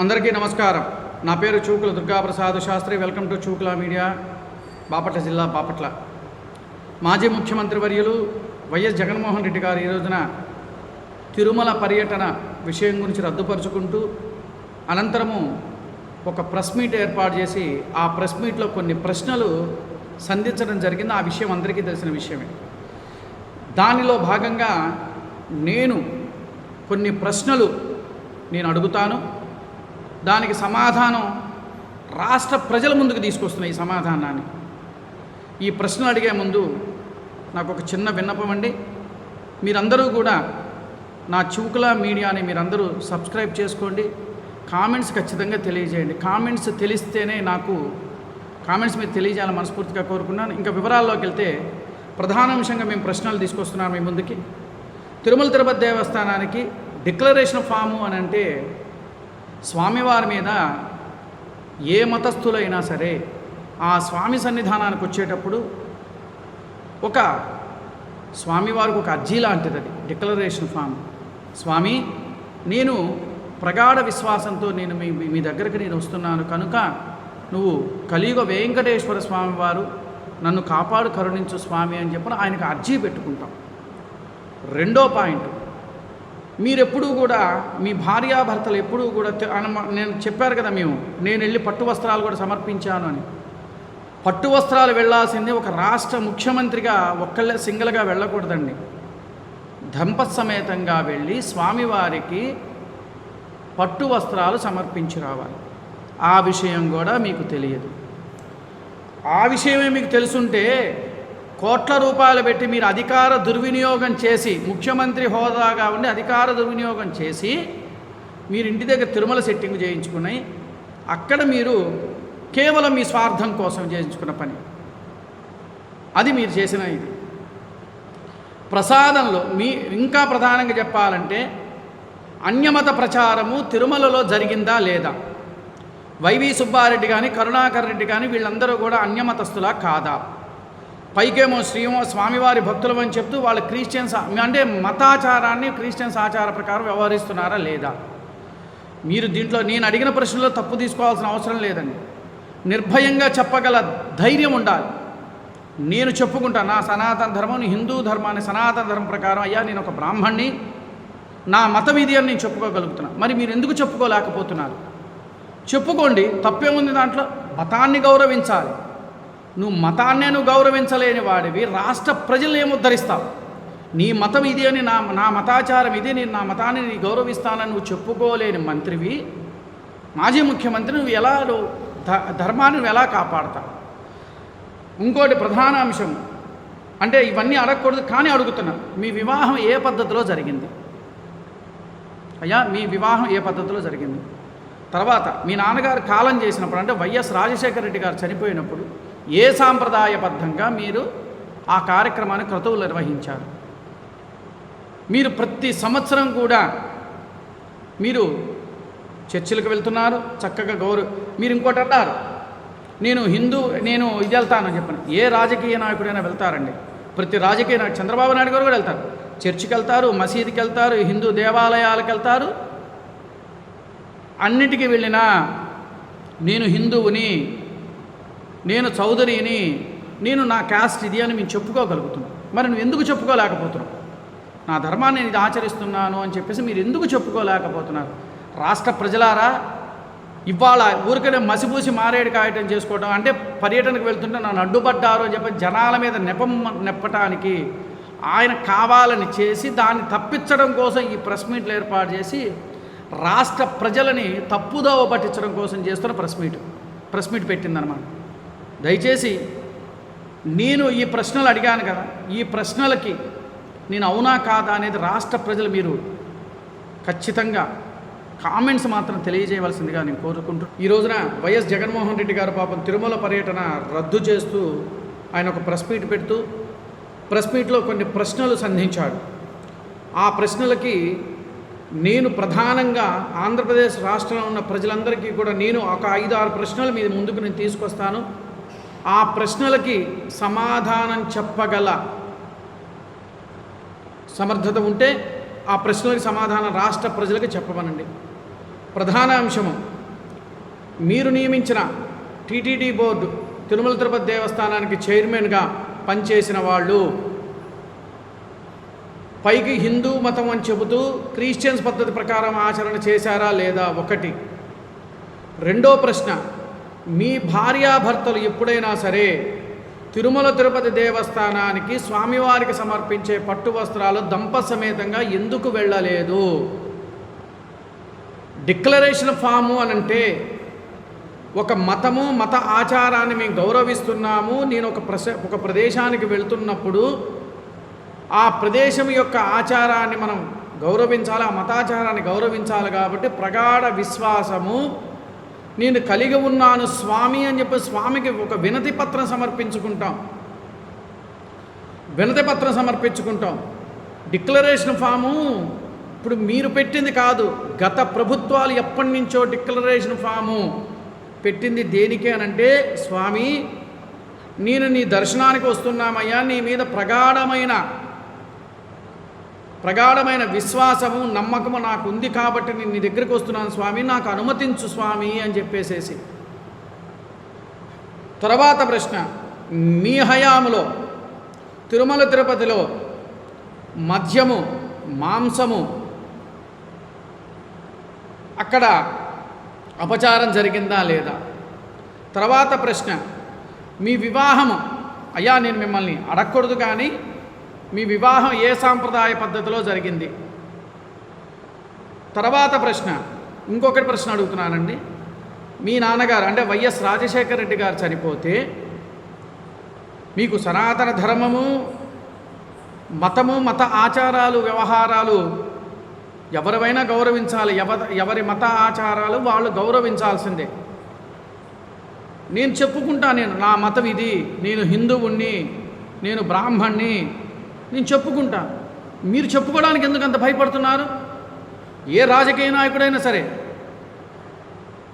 అందరికీ నమస్కారం. నా పేరు Chukula Durgaprasad Shastri. Welcome to Chukula media Bapatla జిల్లా బాపట్ల. మాజీ ముఖ్యమంత్రి వర్యులు వైఎస్ జగన్మోహన్ రెడ్డి గారు ఈ రోజున తిరుమల పర్యటన విషయం గురించి రద్దుపరుచుకుంటూ అనంతరము ఒక ప్రెస్ మీట్ ఏర్పాటు చేసి ఆ ప్రెస్ మీట్లో కొన్ని ప్రశ్నలు సంధించడం జరిగింది. ఆ విషయం అందరికీ తెలిసిన విషయమే. దానిలో భాగంగా నేను కొన్ని ప్రశ్నలు నేను అడుగుతాను. దానికి సమాధానం రాష్ట్ర ప్రజల ముందుకు తీసుకొస్తున్నాయి ఈ సమాధానాన్ని. ఈ ప్రశ్నలు అడిగే ముందు నాకు ఒక చిన్న విన్నపం అండి. మీరందరూ కూడా నా చూకుల మీడియాని మీరందరూ సబ్స్క్రైబ్ చేసుకోండి. కామెంట్స్ ఖచ్చితంగా తెలియజేయండి. కామెంట్స్ తెలిస్తేనే నాకు కామెంట్స్ మీరు తెలియజేయాలని మనస్ఫూర్తిగా కోరుకున్నాను. ఇంకా వివరాల్లోకి వెళ్తే ప్రధానాంశంగా మేము ప్రశ్నలు తీసుకొస్తున్నాము మీ ముందుకి. తిరుమల తిరుపతి దేవస్థానానికి డిక్లరేషన్ ఫాము అని అంటే స్వామివారి మీద ఏ మతస్థులైనా సరే ఆ స్వామి సన్నిధానానికి వచ్చేటప్పుడు ఒక స్వామివారికి ఒక అర్జీ లాంటిది అది డిక్లరేషన్ ఫామ్. స్వామి నేను ప్రగాఢ విశ్వాసంతో నేను మీ మీ దగ్గరికి నేను వస్తున్నాను. కనుక నువ్వు కలియుగ వెంకటేశ్వర స్వామివారు నన్ను కాపాడు కరుణించు స్వామి అని చెప్పి ఆయనకు అర్జీ పెట్టుకుంటాం. రెండో పాయింట్ మీరెప్పుడూ కూడా మీ భార్యాభర్తలు ఎప్పుడూ కూడా నేను చెప్పారు కదా మేము నేను వెళ్ళి పట్టు వస్త్రాలు కూడా సమర్పించాను అని. పట్టు వస్త్రాలు వెళ్ళాల్సింది ఒక రాష్ట్ర ముఖ్యమంత్రిగా ఒక్కళ్ళే సింగిల్గా వెళ్ళకూడదండి. దంపత్సమేతంగా వెళ్ళి స్వామివారికి పట్టు వస్త్రాలు సమర్పించి రావాలి. ఆ విషయం కూడా మీకు తెలియదు. ఆ విషయమే మీకు తెలుసుంటే కోట్ల రూపాయలు పెట్టి మీరు అధికార దుర్వినియోగం చేసి ముఖ్యమంత్రి హోదాగా ఉండి అధికార దుర్వినియోగం చేసి మీరు ఇంటి దగ్గర తిరుమల సెట్టింగ్ చేయించుకున్నాయి అక్కడ మీరు కేవలం మీ స్వార్థం కోసం చేయించుకున్న పని. అది మీరు చేసిన ఇది. ప్రసాదంలో మీ ఇంకా ప్రధానంగా చెప్పాలంటే అన్యమత ప్రచారము తిరుమలలో జరిగిందా లేదా? వైవి సుబ్బారెడ్డి కానీ కరుణాకర్ రెడ్డి కానీ వీళ్ళందరూ కూడా అన్యమతస్తులా కాదా? పైకేమో శ్రీమో స్వామివారి భక్తులు అని చెప్తూ వాళ్ళు క్రిస్టియన్స్ అంటే మతాచారాన్ని క్రిస్టియన్స్ ఆచార ప్రకారం వ్యవహరిస్తున్నారా లేదా? మీరు దీంట్లో నేను అడిగిన ప్రశ్నలో తప్పు తీసుకోవాల్సిన అవసరం లేదండి. నిర్భయంగా చెప్పగల ధైర్యం ఉండాలి. నేను చెప్పుకుంటా నా సనాతన ధర్మం హిందూ ధర్మాన్ని సనాతన ధర్మం ప్రకారం అయ్యా నేను ఒక బ్రాహ్మణ్ణి నా మతం ఇది అని నేను చెప్పుకోగలుగుతున్నా. మరి మీరు ఎందుకు చెప్పుకోలేకపోతున్నారు? చెప్పుకోండి తప్పేముంది దాంట్లో. మతాన్ని గౌరవించాలి. నువ్వు మతాన్నే నువ్వు గౌరవించలేని వాడివి రాష్ట్ర ప్రజలు ఏముద్ధరిస్తావు? నీ మతం ఇది అని నా నా మతాచారం ఇది నేను నా మతాన్ని నీ గౌరవిస్తానని నువ్వు చెప్పుకోలేని మంత్రివి మాజీ ముఖ్యమంత్రి నువ్వు ఎలా నువ్వు ధ ధర్మాన్ని నువ్వు ఎలా కాపాడతావు? ఇంకోటి ప్రధాన అంశం అంటే ఇవన్నీ అడగకూడదు కానీ అడుగుతున్నా మీ వివాహం ఏ పద్ధతిలో జరిగింది? అయ్యా మీ వివాహం ఏ పద్ధతిలో జరిగింది? తర్వాత మీ నాన్నగారు కాలం చేసినప్పుడు అంటే వైఎస్ రాజశేఖర రెడ్డి గారు చనిపోయినప్పుడు ఏ సాంప్రదాయబద్ధంగా మీరు ఆ కార్యక్రమాన్ని క్రతువులు నిర్వహించారు? మీరు ప్రతి సంవత్సరం కూడా మీరు చర్చిలకు వెళ్తున్నారు చక్కగా గౌరవ మీరు ఇంకోటి అంటారు నేను హిందూ నేను ఇది వెళ్తానని చెప్పాను. ఏ రాజకీయ నాయకుడైనా వెళ్తారండి. ప్రతి రాజకీయ నాయకుడు చంద్రబాబు నాయుడు గారు కూడా వెళ్తారు. చర్చికి వెళ్తారు మసీదుకి వెళ్తారు హిందూ దేవాలయాలకు వెళ్తారు. అన్నిటికీ వెళ్ళినా నేను హిందువుని నేను చౌదరిని నేను నా క్యాస్ట్ ఇది అని మేము చెప్పుకోగలుగుతున్నాం. మరి నువ్వు ఎందుకు చెప్పుకోలేకపోతున్నావు? నా ధర్మాన్ని నేను ఇది ఆచరిస్తున్నాను అని చెప్పేసి మీరు ఎందుకు చెప్పుకోలేకపోతున్నారు? రాష్ట్ర ప్రజలారా ఇవాళ ఊరికనే మసిపూసి మారేడు కాయటం చేసుకోవడం అంటే పర్యటనకు వెళ్తుంటే నన్ను అడ్డుపడ్డారు అని చెప్పి జనాల మీద నెపం నెప్పటానికి ఆయన కావాలని చేసి దాన్ని తప్పించడం కోసం ఈ ప్రెస్ మీట్లు ఏర్పాటు చేసి రాష్ట్ర ప్రజలని తప్పుదోవ పట్టించడం కోసం చేస్తున్న ప్రెస్ మీట్. ప్రెస్ మీట్ పెట్టిందనమాట దయచేసి నేను ఈ ప్రశ్నలు అడిగాను కదా ఈ ప్రశ్నలకి నేను అవునా కాదా అనేది రాష్ట్ర ప్రజలు మీరు ఖచ్చితంగా కామెంట్స్ మాత్రం తెలియజేయవలసిందిగా నేను కోరుకుంటూ ఈ రోజున వైఎస్ జగన్మోహన్ రెడ్డి గారు పాపం తిరుమల పర్యటన రద్దు చేస్తూ ఆయన ఒక ప్రెస్ మీట్ పెడుతూ ప్రెస్ మీట్లో కొన్ని ప్రశ్నలు సంధించాడు. ఆ ప్రశ్నలకి నేను ప్రధానంగా ఆంధ్రప్రదేశ్ రాష్ట్రంలో ఉన్న ప్రజలందరికీ కూడా నేను ఒక ఐదు ఆరు ప్రశ్నలు మీ ముందుకు నేను తీసుకొస్తాను. ఆ ప్రశ్నలకి సమాధానం చెప్పగల సమర్థత ఉంటే ఆ ప్రశ్నలకు సమాధానం రాష్ట్ర ప్రజలకు చెప్పమనండి. ప్రధాన అంశము మీరు నియమించిన టీటీడీ బోర్డు తిరుమల తిరుపతి దేవస్థానానికి చైర్మన్గా పనిచేసిన వాళ్ళు పైకి హిందూ మతం అని చెబుతూ క్రిస్టియన్స్ పద్ధతి ప్రకారం ఆచరణ చేశారా లేదా ఒకటి? రెండో ప్రశ్న మీ భార్యాభర్తలు ఎప్పుడైనా సరే తిరుమల తిరుపతి దేవస్థానానికి స్వామివారికి సమర్పించే పట్టు వస్త్రాలు దంప సమేతంగా ఎందుకు వెళ్ళలేదు? డిక్లరేషన్ ఫాము అని అంటే ఒక మతము మత ఆచారాన్ని మేము గౌరవిస్తున్నాము. నేను ఒక ప్రస ఒక ప్రదేశానికి వెళ్తున్నప్పుడు ఆ ప్రదేశం యొక్క ఆచారాన్ని మనం గౌరవించాలి ఆ మతాచారాన్ని గౌరవించాలి కాబట్టి ప్రగాఢ విశ్వాసము నేను కలిగి ఉన్నాను స్వామి అని చెప్పి స్వామికి ఒక వినతి పత్రం సమర్పించుకుంటాం. వినతి పత్రం సమర్పించుకుంటాం. డిక్లరేషన్ ఫాము ఇప్పుడు మీరు పెట్టింది కాదు గత ప్రభుత్వాలు ఎప్పటి నుంచో డిక్లరేషన్ ఫాము. పెట్టింది దేనికి అని అంటే స్వామి నేను నీ దర్శనానికి వస్తున్నామయ్యా నీ మీద ప్రగాఢమైన ప్రగాఢమైన విశ్వాసము నమ్మకము నాకు ఉంది కాబట్టి నేను నీ దగ్గరికి వస్తున్నాను స్వామి నాకు అనుమతించు స్వామి అని చెప్పేసేసి. తర్వాత ప్రశ్న మీ హయాములో తిరుమల తిరుపతిలో మద్యము మాంసము అక్కడ అపచారం జరిగిందా లేదా? తర్వాత ప్రశ్న మీ వివాహము అయ్యా నేను మిమ్మల్ని అడగకూడదు కానీ మీ వివాహం ఏ సాంప్రదాయ పద్ధతిలో జరిగింది? తర్వాత ప్రశ్న ఇంకొకటి ప్రశ్న అడుగుతున్నానండి. మీ నాన్నగారు అంటే వైఎస్ రాజశేఖర రెడ్డి గారు చనిపోతే మీకు సనాతన ధర్మము మతము మత ఆచారాలు వ్యవహారాలు ఎవరివైనా గౌరవించాలి. ఎవ ఎవరి మత ఆచారాలు వాళ్ళు గౌరవించాల్సిందే. నేను చెప్పుకుంటా నేను నా మతం ఇది. నేను హిందువుణ్ణి నేను బ్రాహ్మణ్ణి నేను చెప్పుకుంటాను మీరు చెప్పుకోవడానికి ఎందుకు అంత భయపడుతున్నారు? ఏ రాజకీయ నాయకుడైనా సరే.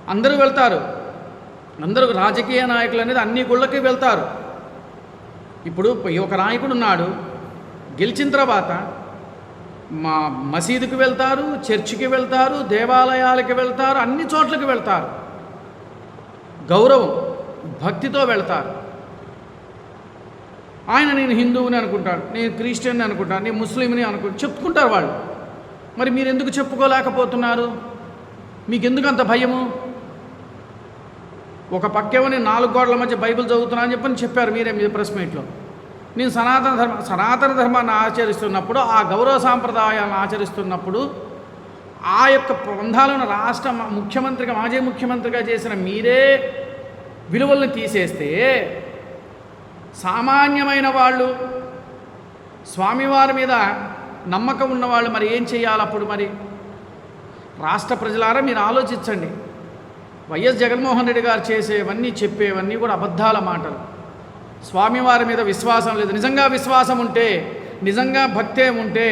అందరూ వెళ్తారు. అందరూ రాజకీయ నాయకులు అనేది అన్ని గుళ్ళకి వెళ్తారు. ఇప్పుడు ఒక నాయకుడు ఉన్నాడు. గెలిచిన తర్వాత మా మసీదుకి వెళ్తారు చర్చికి వెళ్తారు దేవాలయాలకి వెళ్తారు అన్ని చోట్లకి వెళ్తారు. గౌరవం భక్తితో వెళ్తారు. ఆయన నేను హిందువుని అనుకుంటాను నేను క్రిస్టియన్ అనుకుంటాను నేను ముస్లింని అనుకు చెప్పుకుంటారు వాళ్ళు. మరి మీరు ఎందుకు చెప్పుకోలేకపోతున్నారు? మీకు ఎందుకు అంత భయము? ఒక పక్కేమో నేను నాలుగు గోడల మధ్య బైబిల్ చదువుతున్నా అని చెప్పని చెప్పారు మీరే మీ ప్రెస్ మీట్లో. నేను సనాతన ధర్మ సనాతన ధర్మాన్ని ఆచరిస్తున్నప్పుడు ఆ గౌరవ సాంప్రదాయాలను ఆచరిస్తున్నప్పుడు ఆ యొక్క బంధాలను రాష్ట్ర ముఖ్యమంత్రిగా మాజీ ముఖ్యమంత్రిగా చేసిన మీరే విలువలను తీసేస్తే సామాన్యమైన వాళ్ళు స్వామివారి మీద నమ్మకం ఉన్నవాళ్ళు మరి ఏం చేయాలి అప్పుడు మరి? రాష్ట్ర ప్రజలారా మీరు ఆలోచించండి. వైఎస్ జగన్మోహన్ రెడ్డి గారు చేసేవన్నీ చెప్పేవన్నీ కూడా అబద్ధాల మాటలు. స్వామివారి మీద విశ్వాసం లేదు. నిజంగా విశ్వాసం ఉంటే నిజంగా భక్తే ఉంటే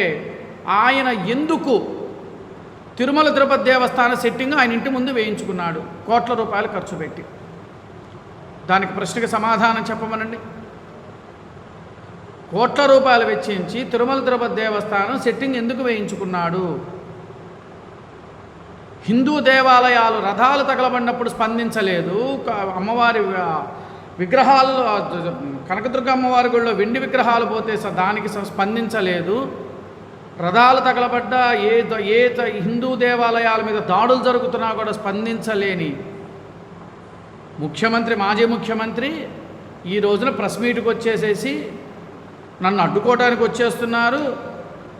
ఆయన ఎందుకు తిరుమల తిరుపతి దేవస్థాన సెట్టింగ్ ఆయన ఇంటి ముందు వేయించుకున్నాడు? కోట్ల రూపాయలు ఖర్చు పెట్టి. దానికి ప్రశ్నకి సమాధానం చెప్పమనండి. కోట్ల రూపాయలు వెచ్చించి తిరుమల తిరుపతి దేవస్థానం సెట్టింగ్ ఎందుకు వేయించుకున్నాడు? హిందూ దేవాలయాలు రథాలు తగలబడినప్పుడు స్పందించలేదు. అమ్మవారి విగ్రహాలు కనకదుర్గ అమ్మవారి గుడిలో వెండి విగ్రహాలు పోతే స- దానికి స్పందించలేదు. రథాలు తగలబడ్డ ఏ ద- ఏ హిందూ దేవాలయాల మీద దాడులు జరుగుతున్నా కూడా స్పందించలేని ముఖ్యమంత్రి మాజీ ముఖ్యమంత్రి ఈ రోజున ప్రెస్ మీట్కి వచ్చేసేసి నన్ను అడ్డుకోవడానికి వచ్చేస్తున్నారు.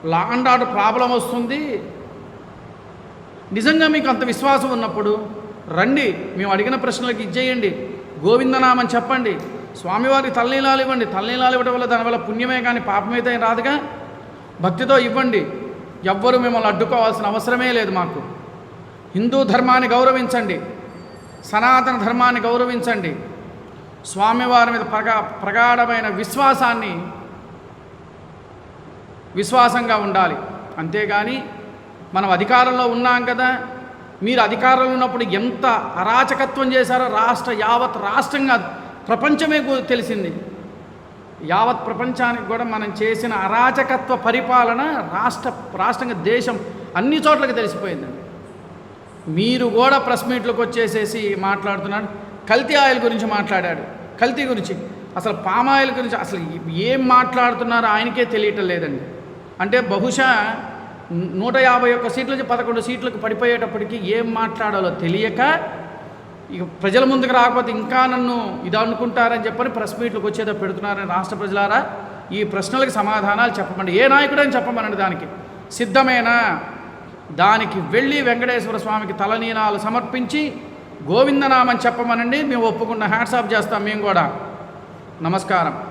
లా అండ్ ఆర్డర్ ప్రాబ్లం వస్తుంది. నిజంగా మీకు అంత విశ్వాసం ఉన్నప్పుడు రండి మేము అడిగిన ప్రశ్నలకు ఇచ్చేయండి. గోవిందనామని చెప్పండి. స్వామివారి తల్లీలాలు ఇవ్వండి. తల్లీలాలు ఇవ్వడం వల్ల దానివల్ల పుణ్యమే కానీ పాపమైతే రాదుగా? భక్తితో ఇవ్వండి. ఎవ్వరు మిమ్మల్ని అడ్డుకోవాల్సిన అవసరమే లేదు మాకు. హిందూ ధర్మాన్ని గౌరవించండి. సనాతన ధర్మాన్ని గౌరవించండి. స్వామివారి మీద ప్రగా ప్రగాఢమైన విశ్వాసాన్ని విశ్వాసంగా ఉండాలి. అంతేగాని మనం అధికారంలో ఉన్నాం కదా మీరు అధికారంలో ఉన్నప్పుడు ఎంత అరాచకత్వం చేశారో రాష్ట్ర యావత్ రాష్ట్రంగా ప్రపంచమే తెలిసింది. యావత్ ప్రపంచానికి కూడా మనం చేసిన అరాచకత్వ పరిపాలన రాష్ట్ర రాష్ట్రంగా దేశం అన్ని చోట్లకి తెలిసిపోయిందండి మీరు కూడా ప్రెస్ మీట్లకు వచ్చేసేసి మాట్లాడుతున్నాడు. కల్తీ ఆయిల్ గురించి మాట్లాడాడు. కల్తీ గురించి. అసలు పామాయిల్ గురించి అసలు ఏం మాట్లాడుతున్నారో ఆయనకే తెలియటం లేదండి. అంటే బహుశా నూట యాభై ఒక్క సీట్ల నుంచి పదకొండు సీట్లకు పడిపోయేటప్పటికి ఏం మాట్లాడాలో తెలియక ఇక ప్రజల ముందుకు రాకపోతే ఇంకా నన్ను ఇది అనుకుంటారని చెప్పని ప్రెస్ మీట్లకు వచ్చేదో పెడుతున్నారని రాష్ట్ర ప్రజలారా ఈ ప్రశ్నలకు సమాధానాలు చెప్పమండి. ఏ నాయకుడని చెప్పమనండి దానికి. సిద్ధమేనా? దానికి వెళ్ళి వెంకటేశ్వర స్వామికి తలనీనాలు సమర్పించి గోవిందనామని చెప్పమనండి. మేము ఒప్పుకున్న హ్యాట్సాప్ చేస్తాం మేము కూడా. నమస్కారం.